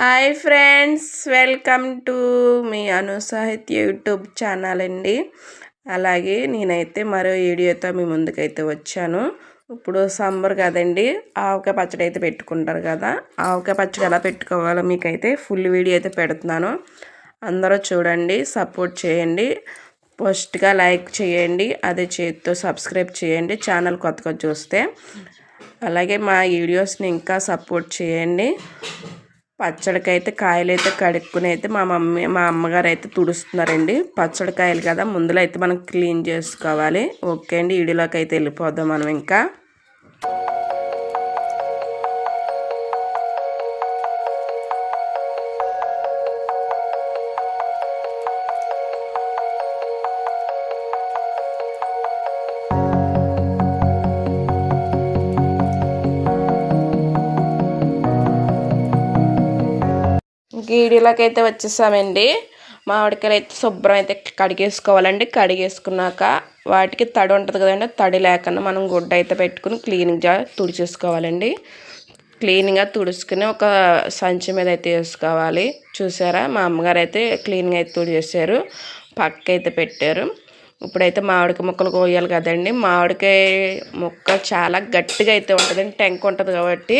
Hi friends welcome to మీ Anu Sahitya YouTube channel అండి. అలాగే నేనైతే మరో వీడియోతో మీ ముందుకైతే వచ్చాను. ఇప్పుడు సమ్మర్ కదండి ఆవకాయ పచ్చడి అయితే పెట్టుకుంటారు కదా ఆవకాయ పచ్చడి ఎలా పెట్టుకోవాలో మీకైతే ఫుల్ వీడియో అయితే పెడుతున్నాను. అందరూ చూడండి సపోర్ట్ చేయండి ఫస్ట్గా లైక్ చేయండి అదే చేతితో సబ్స్క్రైబ్ చేయండి ఛానల్ కొత్తగా చూస్తే. అలాగే మా వీడియోస్ని ఇంకా సపోర్ట్ చేయండి. పచ్చడికైతే కాయలు అయితే కడుక్కుని అయితే మా మమ్మీ మా అమ్మగారు అయితే తుడుస్తున్నారండి. పచ్చడి కాయలు కదా ముందులో అయితే మనం క్లీన్ చేసుకోవాలి. ఓకే అండి ఇడిలోకి అయితే వెళ్ళిపోదాం మనం ఇంకా. గీడిలోకి అయితే వచ్చేసామండి. మామిడికాయలు అయితే శుభ్రం అయితే కడిగేసుకోవాలండి. కడిగేసుకున్నాక వాటికి తడి ఉంటుంది కదండి తడి లేకుండా మనం గుడ్డ అయితే పెట్టుకుని క్లీన్గా తుడిచేసుకోవాలండి. క్లీన్గా తుడుచుకుని ఒక సంచి మీద అయితే వేసుకోవాలి. చూసారా? మా అమ్మగారు అయితే క్లీన్గా అయితే తుడిచేసారు పక్క అయితే పెట్టారు. ఇప్పుడైతే మామిడికాయ ముక్కలు కోయాలి కదండి. మామిడికాయ ముక్క చాలా గట్టిగా అయితే ఉంటుందండి. టెంక్ ఉంటుంది కాబట్టి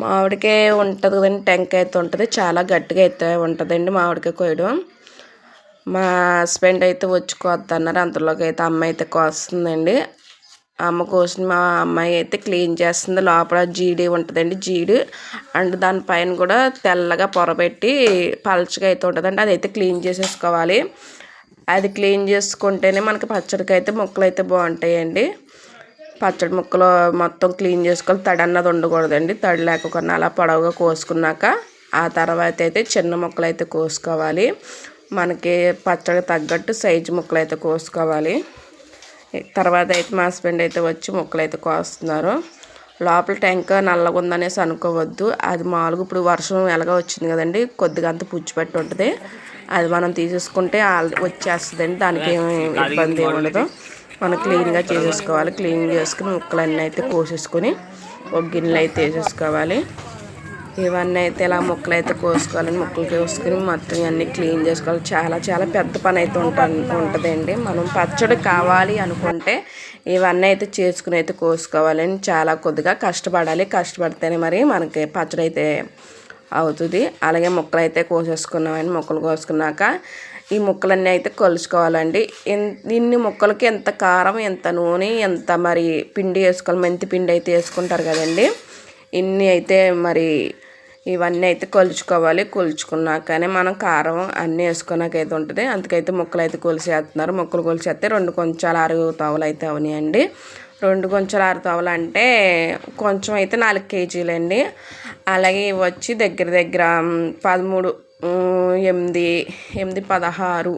మామిడికాయ ఉంటుంది కదండి టెంకాయ అయితే ఉంటుంది. చాలా గట్టిగా అయితే ఉంటుందండి మామిడికాయ కోయడం. మా హస్బెండ్ అయితే వచ్చి కోస్తున్నారు అంతలోకి అయితే అమ్మ అయితే కోస్తుందండి. అమ్మ కోసిన మా అమ్మాయి అయితే క్లీన్ చేస్తుంది. లోపల జీడి ఉంటుందండి జీడి. అండ్ దానిపైన కూడా తెల్లగా పొరబెట్టి పలచగా అయితే ఉంటుందండి. అది అయితే క్లీన్ చేసేసుకోవాలి. అది క్లీన్ చేసుకుంటేనే మనకి పచ్చడికి అయితే ముక్కలు అయితే బాగుంటాయండి. పచ్చడి ముక్కలు మొత్తం క్లీన్ చేసుకోవాలి తడి అన్నది ఉండకూడదండి. తడి లేకుండా అలా పొడవుగా కోసుకున్నాక ఆ తర్వాత అయితే చిన్న ముక్కలు అయితే కోసుకోవాలి. మనకి పచ్చడి తగ్గట్టు సైజు ముక్కలు అయితే కోసుకోవాలి. తర్వాత అయితే మా హస్బెండ్ అయితే వచ్చి ముక్కలు అయితే కోస్తున్నారు. లోపల ట్యాంక్ నల్లగా ఉందనేసి అనుకోవద్దు. అది మామూలుగా ఇప్పుడు వర్షం ఎలాగో వచ్చింది కదండి కొద్దిగా అంత పుచ్చిపెట్టి ఉంటుంది. అది మనం తీసేసుకుంటే వచ్చేస్తుందండి దానికి ఏమి ఇబ్బంది ఏమి ఉండదు. మనం క్లీన్గా చేసేసుకోవాలి. క్లీన్ చేసుకుని ముక్కలన్నీ అయితే కోసేసుకొని ఒక గిన్నెలు అయితే వేసేసుకోవాలి. ఇవన్నీ అయితే ఇలా ముక్కలు అయితే కోసుకోవాలని ముక్కలు కోసుకుని మొత్తం ఇవన్నీ క్లీన్ చేసుకోవాలి. చాలా చాలా పెద్ద పని అయితే ఉంటుంది ఉంటుందండి. మనం పచ్చడి కావాలి అనుకుంటే ఇవన్నీ అయితే చేసుకుని అయితే కోసుకోవాలని చాలా కొద్దిగా కష్టపడాలి. కష్టపడితేనే మరి మనకి పచ్చడి అయితే అవుతుంది. అలాగే ముక్కలు అయితే కోసేసుకున్నామని ముక్కలు కోసుకున్నాక ఈ ముక్కలన్నీ అయితే కలుసుకోవాలండి ఇన్ని ముక్కలకి ఎంత కారం ఎంత నూనె ఎంత మరి పిండి వేసుకోవాలి మెంతి పిండి అయితే వేసుకుంటారు కదండి. ఇన్ని అయితే మరి ఇవన్నీ అయితే కొలుచుకోవాలి. కొలుచుకున్నాకనే మనం కారం అన్నీ వేసుకున్నాకైతే ఉంటుంది. అందుకైతే ముక్కలు అయితే కొలిసేస్తున్నారు ముక్కలు కొలిసేస్తే రెండు కొంచెం ఆరు తవలు అయితే అవునాయండి. రెండు కొంచెం ఆరు తవలు అంటే కొంచెం అయితే నాలుగు కేజీలండి. అలాగే వచ్చి దగ్గర దగ్గర పదమూడు ఎనిమిది ఎనిమిది పదహారు.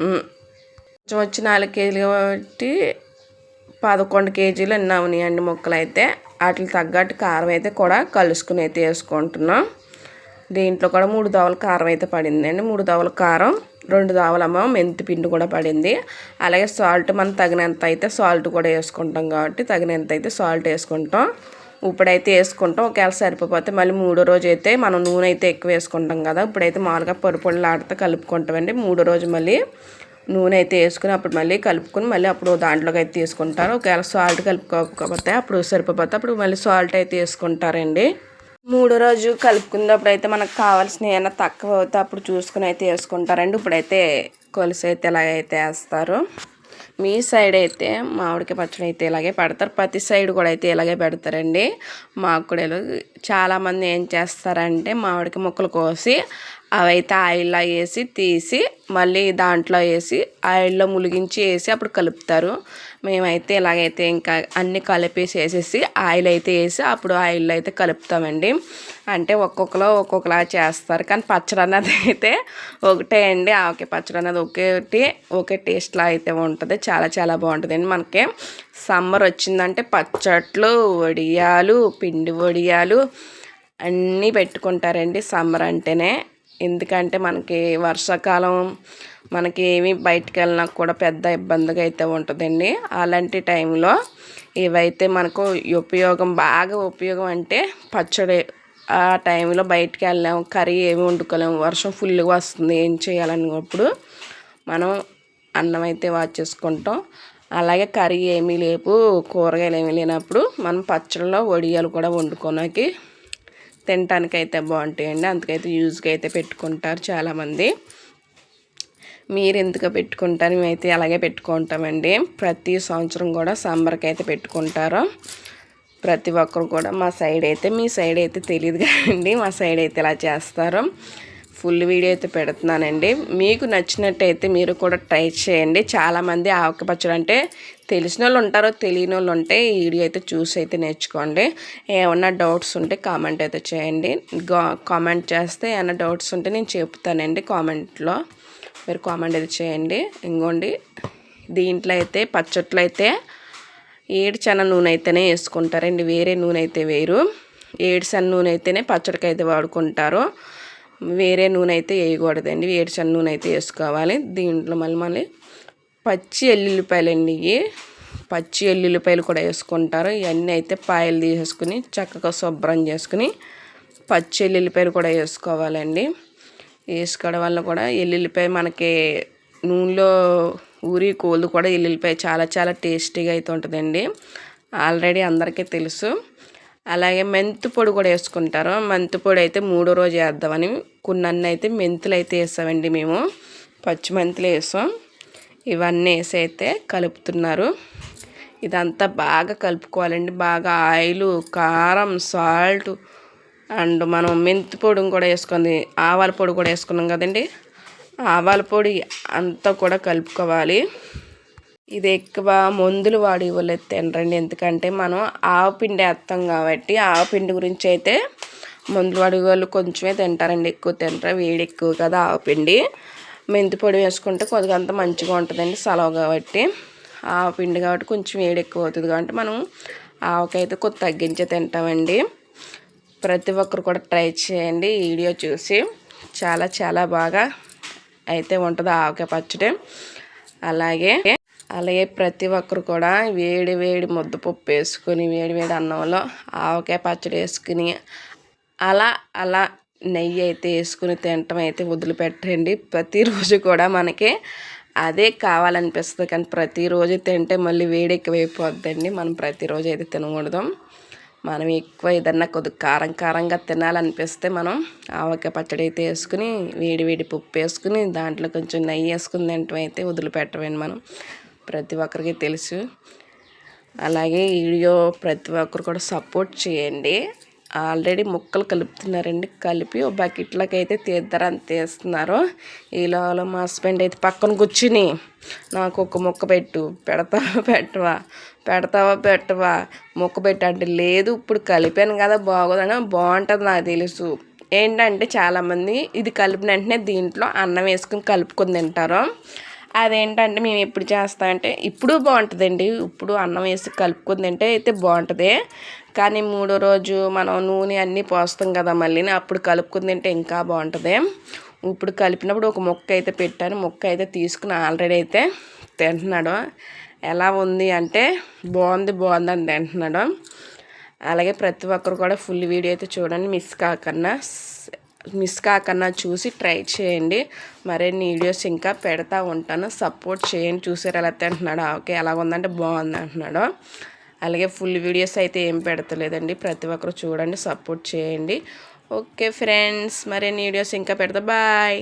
కొంచెం వచ్చి నాలుగు కేజీలు కాబట్టి పదకొండు కేజీలు ఎన్ని అవునాయండి ముక్కలు అయితే వాటికి తగ్గట్టు కారం అయితే కూడా కలుసుకుని అయితే వేసుకుంటున్నాం. దీంట్లో కూడా మూడు దావల కారం అయితే పడిందండి. మూడు దవల కారం రెండు దావలమ్మ మెంతి పిండి కూడా పడింది. అలాగే సాల్ట్ మనం తగినంత అయితే సాల్ట్ కూడా వేసుకుంటాం కాబట్టి తగినంత అయితే సాల్ట్ వేసుకుంటాం. ఇప్పుడైతే వేసుకుంటాం. ఒకవేళ సరిపోతే మళ్ళీ మూడో రోజు అయితే మనం నూనె అయితే ఎక్కువ వేసుకుంటాం కదా. ఇప్పుడైతే మామూలుగా పరుపుళ్ళు ఆడితే కలుపుకుంటామండి. మూడో రోజు మళ్ళీ నూనె అయితే వేసుకుని అప్పుడు మళ్ళీ కలుపుకొని మళ్ళీ అప్పుడు దాంట్లోకి అయితే తీసుకుంటారు. ఒకవేళ సాల్ట్ కలుపుకోకపోతే అప్పుడు సరిపోతే అప్పుడు మళ్ళీ సాల్ట్ అయితే వేసుకుంటారండి. మూడో రోజు కలుపుకున్నప్పుడు అయితే మనకు కావాల్సిన ఏమైనా తక్కువ అవుతే అప్పుడు చూసుకుని అయితే వేసుకుంటారండి. ఇప్పుడైతే కొలిసి అయితే ఎలాగైతే వేస్తారు. మీ సైడ్ అయితే మామిడికాయ పచ్చడి అయితే ఇలాగే పెడతారు. ప్రతి సైడ్ కూడా అయితే ఇలాగే పెడతారండి. మామిడికాయలు చాలామంది ఏం చేస్తారంటే మామిడికాయ ముక్కలు కోసి అవైతే ఆయిల్లో వేసి తీసి మళ్ళీ దాంట్లో వేసి ఆయిల్లో ములిగించి వేసి అప్పుడు కలుపుతారు. మేమైతే ఇలాగైతే ఇంకా అన్నీ కలిపేసి వేసేసి ఆయిల్ అయితే వేసి అప్పుడు ఆయిల్లో అయితే కలుపుతామండి. అంటే ఒక్కొక్కలో ఒక్కొక్కలా చేస్తారు. కానీ పచ్చడి అన్నది అయితే ఒకటే అండి. ఆవకాయ పచ్చడి అన్నది ఒకేటి ఒకే టేస్ట్లా అయితే ఉంటుంది. చాలా చాలా బాగుంటుందండి మనకి సమ్మర్ వచ్చిందంటే పచ్చట్లు వడియాలు పిండి వడియాలు అన్నీ పెట్టుకుంటారండి సమ్మర్ అంటేనే. ఎందుకంటే మనకి వర్షాకాలం మనకి ఏమి బయటికి వెళ్ళినా కూడా పెద్ద ఇబ్బందిగా అయితే ఉంటుందండి. అలాంటి టైంలో ఇవైతే మనకు ఉపయోగం బాగా ఉపయోగం అంటే పచ్చడి ఆ టైంలో బయటికి వెళ్ళాము కర్రీ ఏమి వండుకోలేము వర్షం ఫుల్గా వస్తుంది ఏం చేయాలన్నప్పుడు మనం అన్నం అయితే వాచ్ చేసుకుంటాం. అలాగే కర్రీ ఏమీ లేపు కూరగాయలు ఏమీ లేనప్పుడు మనం పచ్చళ్ళలో వడియాలు కూడా వండుకోవడానికి తినటానికి అయితే బాగుంటాయండి. అందుకైతే యూజ్గా అయితే పెట్టుకుంటారు చాలామంది. మీరు ఎందుకు పెట్టుకుంటారు? మేమైతే అలాగే పెట్టుకుంటామండి. ప్రతి సంవత్సరం కూడా సమ్మర్కి అయితే పెట్టుకుంటారు. ప్రతి ఒక్కరు కూడా మా సైడ్ అయితే మీ సైడ్ అయితే తెలియదు కదండి. మా సైడ్ అయితే ఇలా చేస్తారు. ఫుల్ వీడియో అయితే పెడుతున్నానండి. మీకు నచ్చినట్టయితే మీరు కూడా ట్రై చేయండి. చాలామంది ఆవక పచ్చడి అంటే తెలిసిన వాళ్ళు ఉంటారో తెలియని వాళ్ళు ఉంటే ఈ వీడియో అయితే చూసి అయితే నేర్చుకోండి. ఏమన్నా డౌట్స్ ఉంటే కామెంట్ అయితే చేయండి. కామెంట్ చేస్తే ఏమైనా డౌట్స్ ఉంటే నేను చెప్తానండి కామెంట్లో. మీరు కామెంట్ అయితే చేయండి. ఇంకోండి దీంట్లో అయితే పచ్చట్లో అయితే ఏడుచన్న నూనె అయితేనే వేసుకుంటారండి. వేరే నూనె అయితే వేరు. ఏడుచన్న నూనె అయితేనే పచ్చడికి అయితే వాడుకుంటారు. వేరే నూనె అయితే వేయకూడదండి. వేరుశనగ నూనె అయితే వేసుకోవాలి. దీంట్లో మళ్ళీ మళ్ళీ పచ్చి ఎల్లుల్లిపాయలండి ఇవి. పచ్చి ఎల్లుల్లిపాయలు కూడా వేసుకుంటారు. ఇవన్నీ అయితే పాయలు తీసేసుకుని చక్కగా శుభ్రం చేసుకుని పచ్చి ఎల్లుల్లిపాయలు కూడా వేసుకోవాలండి. వేసుకోవడం వల్ల కూడా ఎల్లుల్లిపాయ మనకి నూనెలో ఊరి కోళ్ళు కూడా ఎల్లుల్లిపాయ చాలా చాలా టేస్టీగా అయితే ఉంటుందండి. ఆల్రెడీ అందరికీ తెలుసు. అలాగే మెంతు పొడి కూడా వేసుకుంటారు. మెంతు పొడి అయితే మూడో రోజు వేద్దామని కొన్ని అయితే మెంతులు అయితే వేసామండి మేము. పచ్చి మెంతులు వేసాం ఇవన్నీ వేసి అయితే కలుపుతున్నారు. ఇదంతా బాగా కలుపుకోవాలండి. బాగా ఆయిల్ కారం సాల్ట్ అండ్ మనం మెంతి పొడి కూడా వేసుకుంది. ఆవాల పొడి కూడా వేసుకున్నాం కదండి. ఆవాల పొడి అంతా కూడా కలుపుకోవాలి. ఇది ఎక్కువ మందులు వాడి ఇవ్వలేదు తినరండి ఎందుకంటే మనం ఆవు పిండి వేస్తాం కాబట్టి ఆవు పిండి గురించి అయితే మందులు వాడి వాళ్ళు కొంచెమే తింటారండి. ఎక్కువ తింటారు వేడి ఎక్కువ కదా ఆవు పిండి. మెంతి పొడి వేసుకుంటే కొద్దిగా అంత మంచిగా ఉంటుందండి సెలవు కాబట్టి. ఆవు పిండి కాబట్టి కొంచెం వేడి ఎక్కువ అవుతుంది కాబట్టి మనం ఆవుకైతే కొద్ది తగ్గించే తింటామండి. ప్రతి ఒక్కరు కూడా ట్రై చేయండి. ఈ వీడియో చూసి చాలా చాలా బాగా అయితే ఉంటుంది ఆవకాయ పచ్చడి. అలాగే అలాగే ప్రతి ఒక్కరు కూడా వేడి వేడి ముద్దపప్పు వేసుకొని వేడి వేడి అన్నంలో ఆవకాయ పచ్చడి వేసుకుని అలా అలా నెయ్యి అయితే వేసుకుని తినటం అయితే వదిలిపెట్టండి ప్రతిరోజు కూడా మనకి అదే కావాలనిపిస్తుంది కానీ ప్రతిరోజు తింటే మళ్ళీ వేడి ఎక్కువైపోద్దండి. మనం ప్రతిరోజు అయితే తినకూడదు. మనం ఎక్కువ ఏదన్నా కొద్ది కారం కారంగా తినాలనిపిస్తే మనం ఆవకాయ పచ్చడి అయితే వేసుకుని వేడి వేడి పప్పు వేసుకుని దాంట్లో కొంచెం నెయ్యి వేసుకుని తింటం అయితే వదిలిపెట్టమండి మనం. ప్రతి ఒక్కరికి తెలుసు. అలాగే వీడియో ప్రతి ఒక్కరు కూడా సపోర్ట్ చేయండి. ఆల్రెడీ ముక్కలు కలుపుతున్నారండి. కలిపి ఓ బకెట్లోకి అయితే తీద్దారని తీస్తున్నారు. ఈలో మా హస్బెండ్ అయితే పక్కన కూర్చుని నాకు ఒక ముక్క పెట్టు. పెడతావా పెట్టవా? పెడతావా పెట్టవా? ముక్క పెట్టంటే లేదు. ఇప్పుడు కలిపాను కదా బాగోదని బాగుంటుంది నాకు తెలుసు. ఏంటంటే చాలామంది ఇది కలిపిన వెంటనే దీంట్లో అన్నం వేసుకుని కలుపుకొని తింటారు. అదేంటంటే మేము ఎప్పుడు చేస్తామంటే ఇప్పుడు బాగుంటుందండి. ఇప్పుడు అన్నం వేసి కలుపుకుంది తింటే అయితే బాగుంటుంది. కానీ మూడో రోజు మనం నూనె అన్నీ పోస్తాం కదా మళ్ళీ అప్పుడు కలుపుకొని తింటే ఇంకా బాగుంటుంది. ఇప్పుడు కలిపినప్పుడు ఒక మొక్క అయితే పెట్టాను. మొక్క అయితే తీసుకుని ఆల్రెడీ అయితే తింటున్నాడు. ఎలా ఉంది అంటే బాగుంది బాగుంది అని తింటున్నాడు. అలాగే ప్రతి ఒక్కరు కూడా ఫుల్ వీడియో అయితే చూడండి మిస్ కాకుండా. మిస్ కాకుండా చూసి ట్రై చేయండి. మరిన్ని వీడియోస్ ఇంకా పెడతా ఉంటాను. సపోర్ట్ చేయండి. చూసారు ఎలా తింటున్నాడు ఓకే ఎలా ఉందంటే బాగుంది అంటున్నాడు. అలాగే ఫుల్ వీడియోస్ అయితే ఏం పెడతలేదండి. ప్రతి ఒక్కరు చూడండి సపోర్ట్ చేయండి. ఓకే ఫ్రెండ్స్ మరిన్ని వీడియోస్ ఇంకా పెడతా. బాయ్.